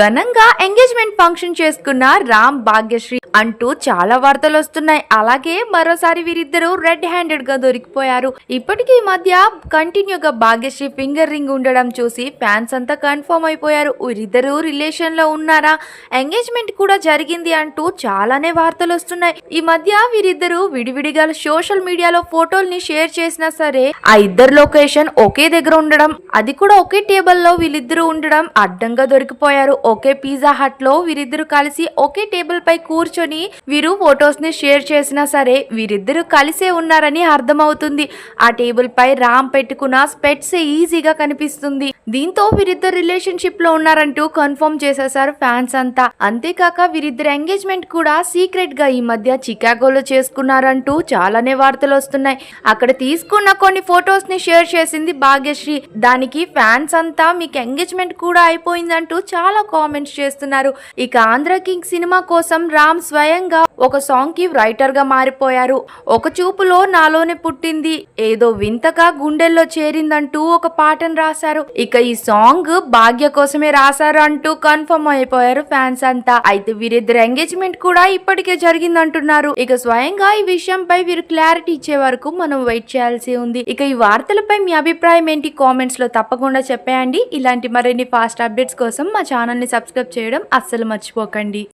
ఘనంగా engagement function చేసుకున్న రామ్ భాగ్యశ్రీ అంటూ చాలా వార్తలు వస్తున్నాయి. అలాగే మరోసారి వీరిద్దరూ రెడ్ హ్యాండెడ్గా దొరికిపోయారు. ఇప్పటికీ ఈ మధ్య కంటిన్యూగా భాగ్యశ్రీ ఫింగర్ రింగ్ ఉండడం చూసి ఫ్యాన్స్ అంతా కన్ఫర్మ్ అయిపోయారు. వీరిద్దరూ రిలేషన్లో ఉన్నారా? ఎంగేజ్మెంట్ కూడా జరిగింది అంటూ చాలానే వార్తలు వస్తున్నాయి. ఈ మధ్య వీరిద్దరూ విడివిడిగా సోషల్ మీడియాలో ఫోటోల్ని షేర్ చేసినా సరే ఆ ఇద్దరు లొకేషన్ ఒకే దగ్గర ఉండడం అది కూడా ఒకే టేబుల్లో వీళ్ళిద్దరూ ఉండడం అడ్డంగా దొరికిపోయారు. ఒకే పిజ్జా హట్లో వీరిద్దరు కలిసి ఒకే టేబుల్ పై కూర్చొని వీరు ఫొటోస్ని షేర్ చేసినా సరే వీరిద్దరూ కలిసే ఉన్నారని అర్థమవుతుంది. ఆ టేబుల్ పై రామ్ పెట్టుకున్న స్పెట్స్ ఈజీగా కనిపిస్తుంది. దీంతో వీరిద్దరు రిలేషన్షిప్లో ఉన్నారంటూ కన్ఫర్మ్ చేసేసారు ఫ్యాన్స్ అంతా. అంతేకాక వీరిద్దరు ఎంగేజ్మెంట్ కూడా సీక్రెట్గా ఈ మధ్య చికాగోలో చేసుకున్నారంటూ చాలానే వార్తలు వస్తున్నాయి. అక్కడ తీసుకున్న కొన్ని ఫొటోస్ని షేర్ చేసింది భాగ్యశ్రీ. దానికి ఫ్యాన్స్ అంతా మీకు ఎంగేజ్మెంట్ కూడా అయిపోయిందంటూ చాలా కామెంట్స్ చేస్తున్నారు. ఇక ఆంధ్ర కింగ్ సినిమా కోసం రామ్ స్వయంగా ఒక సాంగ్కి రైటర్గా మారిపోయారు. ఒక చూపులో నాలోనే పుట్టింది. ఏదో వింతగా గుండెల్లో చేరిందంటూ ఒక పాటను రాశారు. ఇక ఈ సాంగ్ భాగ్య కోసమే రాశారు అంటూ కన్ఫర్మ్ అయిపోయారు ఫ్యాన్స్ అంతా. అయితే వీరిద్దరు ఎంగేజ్మెంట్ కూడా ఇప్పటికే జరిగిందంటున్నారు. ఇక స్వయంగా ఈ విషయంపై వీరు క్లారిటీ ఇచ్చే వరకు మనం వెయిట్ చేయాల్సి ఉంది. ఇక ఈ వార్తలపై మీ అభిప్రాయం ఏంటి? కామెంట్స్లో తప్పకుండా చెప్పేయండి. ఇలాంటి మరిన్ని ఫాస్ట్ అప్డేట్స్ కోసం మా ఛానల్ ఛానల్ని సబ్స్క్రైబ్ చేయడం అస్సలు మర్చిపోకండి.